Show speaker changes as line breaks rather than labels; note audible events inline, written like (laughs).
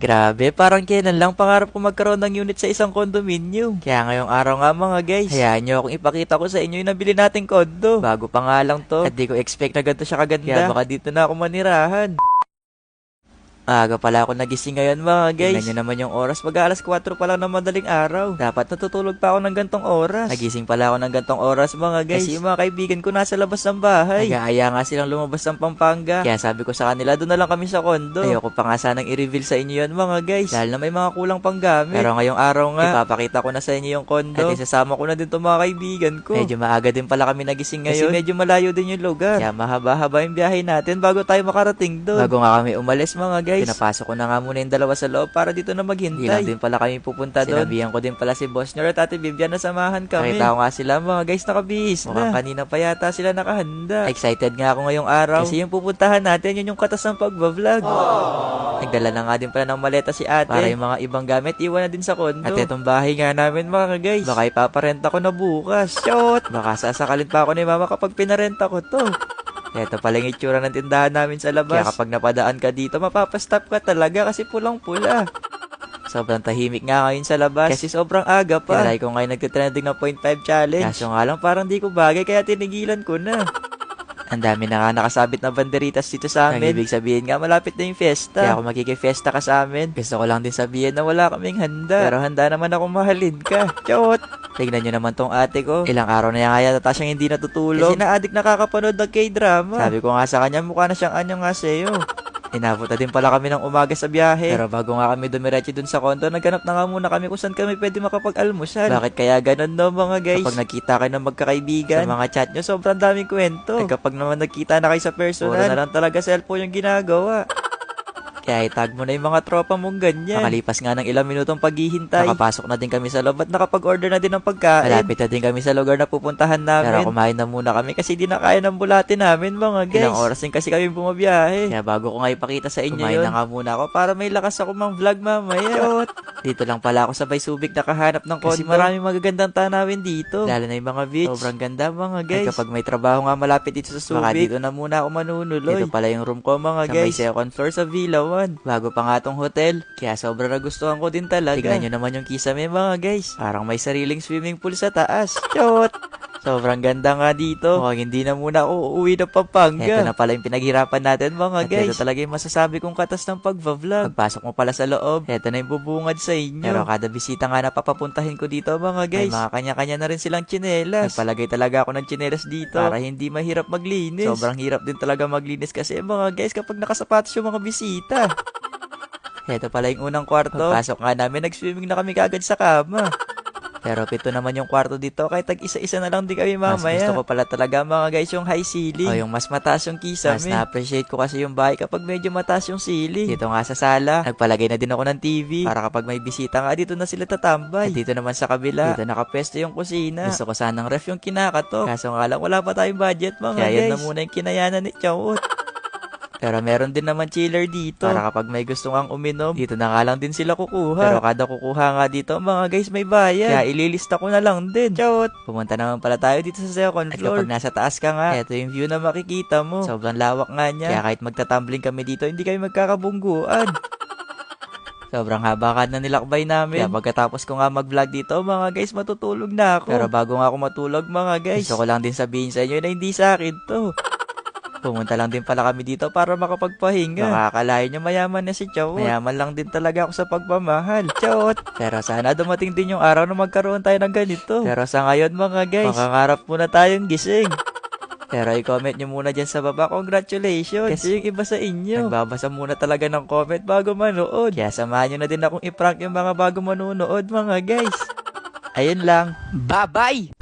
Grabe, parang kailan lang pangarap ko magkaroon ng unit sa isang condominium. Kaya ngayong araw nga mga guys, hayaan nyo akong ipakita ko sa inyo yung nabili nating kondo. Bago pa nga lang to. At di ko expect na ganito siya kaganda. Kaya baka dito na ako manirahan. Aga pala ako nagising ngayon mga guys. Tingnan nyo naman yung oras. Mag alas 4 pa lang ng madaling araw. Dapat natutulog pa ako ng gantong oras. Nagising pala ako ng gantong oras mga guys. Kasi yung mga kaibigan ko nasa labas ng bahay. Nag-aaya nga silang lumabas ng Pampanga. Kaya sabi ko sa kanila, doon na lang kami sa kondo. Ayoko pa nga sanang i-reveal sa inyo yan mga guys. Dahil na may mga kulang pang gamit. Pero ngayong araw nga, ipapakita ko na sa inyo yung kondo. At isasama ko na din itong mga kaibigan ko. Medyo maaga din pala kami nagising ngayon. Kasi medyo malayo din yung lugar. Kaya mahaba-haba yung biyahe natin bago tayo makarating doon. Bago nga kami umalis mga guys. Pinapasok ko na nga muna yung dalawa sa loob para dito na maghintay. Hindi lang din pala kami pupunta doon. Sinabihan ko din pala si Boss Nyor at Ate Vivian na samahan kami. Nakita ko nga sila mga guys nakabihis na. Mukhang kanina pa yata sila nakahanda. Excited nga ako ngayong araw. Kasi yung pupuntahan natin yun yung katas ng pagbablog. Nagdala na nga din pala ng maleta si ate. Para yung mga ibang gamit iwan na din sa kondo. At itong bahay nga namin mga guys. Baka ipaparenta ko na bukas. Shot! Baka sasakalin pa ako ni mama kapag pinarenta ko to. Ito pala yung itsura ng tindahan namin sa labas. Kaya kapag napadaan ka dito, mapapastop ka talaga kasi pulang-pula. Sobrang tahimik nga ngayon sa labas. Kasi sobrang aga pa. Try ko ngayon nagtitrending na 0.5 challenge. Kaso nga lang parang di ko bagay kaya tinigilan ko na. Ang dami na nga nakasabit na banderitas dito sa amin. Ang ibig sabihin nga, malapit na yung fiesta. Kaya kung magkiki-fiesta ka sa amin, gusto ko lang din sabihin na wala kaming handa. Pero handa naman ako mahalin ka. Chot! Tignan nyo naman tong ate ko. Ilang araw na yan kaya tata siyang hindi natutulog. Kasi na-addict nakakapanood ng K-drama. Sabi ko nga sa kanya, mukha na siyang anyong nga sa'yo. (laughs) Inabot na din pala kami ng umaga sa biyahe. Pero bago nga kami dumiretso dun sa kondo, naghanap na nga muna kami kung saan kami pwede makapag-almusal. Bakit kaya ganun no mga guys? Kapag nagkita kayo ng magkakaibigan, sa mga chat nyo, sobrang daming kwento. Eh kapag naman nagkita na kayo sa personal, puro na lang talaga cellphone yung ginagawa. Kaya itag mo na yung mga tropa mong ganyan. Nakalipas nga ng ilang minutong paghihintay. Nakapasok na din kami sa loob at nakapag-order na din ng pagkain. Malapit na din kami sa lugar na pupuntahan namin. Pero kumain na muna kami kasi di na kaya ng bulate namin mga guys. Ilang oras din kasi kami bumabiyahe. Kaya bago ko nga ipakita sa inyo kumain yun, na nga muna ako para may lakas ako mang vlog mamaya. Dito lang pala ako sa Baysubik nakahanap ng kondo. Kasi maraming magagandang tanawin dito. Lalo na yung mga beach. Sobrang ganda mga guys. At kapag may trabaho nga malapit dito sa Subic, baka dito na muna ako manunuloy. Dito pala yung room ko mga guys. Sa may second floor sa Villa 1. Bago pa nga tong hotel. Kaya sobrang nagustuhan ko din talaga. Tignan nyo naman yung kisame mga guys. Parang may sariling swimming pool sa taas. (laughs) Shot! Sobrang ganda nga dito. Mukhang hindi na muna ako uuwi ng Pampanga. Ito na pala yung pinaghirapan natin mga At guys. Ito talaga yung masasabi kong katas ng pagva-vlog. Pagpasok mo pala sa loob, ito na yung bubungad sa inyo. Pero kada bisita nga na papapuntahin ko dito mga guys, ay mga kanya-kanya na rin silang tsinelas. Nagpalagay talaga ako ng tsinelas dito para hindi mahirap maglinis. Sobrang hirap din talaga maglinis kasi mga guys kapag nakasapatos yung mga bisita. (laughs) Ito pala yung unang kwarto. Pagpasok nga namin, nag-swimming na kami kagad sa kama. Pero pito naman yung kwarto dito, kahit tag isa-isa na lang din kami mamaya. Mas gusto ko pala talaga mga guys yung high ceiling. O yung mas mataas yung kisame. Mas na-appreciate ko kasi yung bahay kapag medyo mataas yung ceiling. Dito nga sa sala, nagpalagay na din ako ng TV. Para kapag may bisita nga, dito na sila tatambay. At dito naman sa kabila, dito nakapwesto yung kusina. Gusto ko sanang ref yung kinakatok. Kaso nga lang, wala pa tayong budget mga Kaya guys. Kaya yan na muna yung kinayanan ni Chawot. (laughs) Pero meron din naman chiller dito. Para kapag may gusto kang uminom, dito na nga lang din sila kukuha. Pero kada kukuha nga dito, mga guys, may bayad. Kaya ililista ko na lang din. Chot! Pumunta naman pala tayo dito sa second floor. At kapag nasa taas ka nga, eto yung view na makikita mo. Sobrang lawak nga niya. Kaya kahit magtatumbling kami dito, hindi kami magkakabungguan. (laughs) Sobrang haba ka na nilakbay namin. Kaya pagkatapos ko nga mag-vlog dito, mga guys, matutulog na ako. Pero bago nga ako matulog, mga guys, gusto ko lang din sabihin sa inyo na hindi sa akin to. (laughs) Pumunta lang din pala kami dito para makapagpahinga. Makakalayo nyo mayaman na si Chawot. Mayaman lang din talaga ako sa pagmamahal. Chawot. Pero sana dumating din yung araw na magkaroon tayo ng ganito. Pero sa ngayon mga guys, makangarap muna tayong gising. Pero i-comment nyo muna dyan sa baba, congratulations. Kasi yung iba sa inyo, nagbabasa muna talaga ng comment bago manood. Kaya samahan nyo na din akong i-prank yung mga bago manonood mga guys. Ayun lang.
Bye-bye!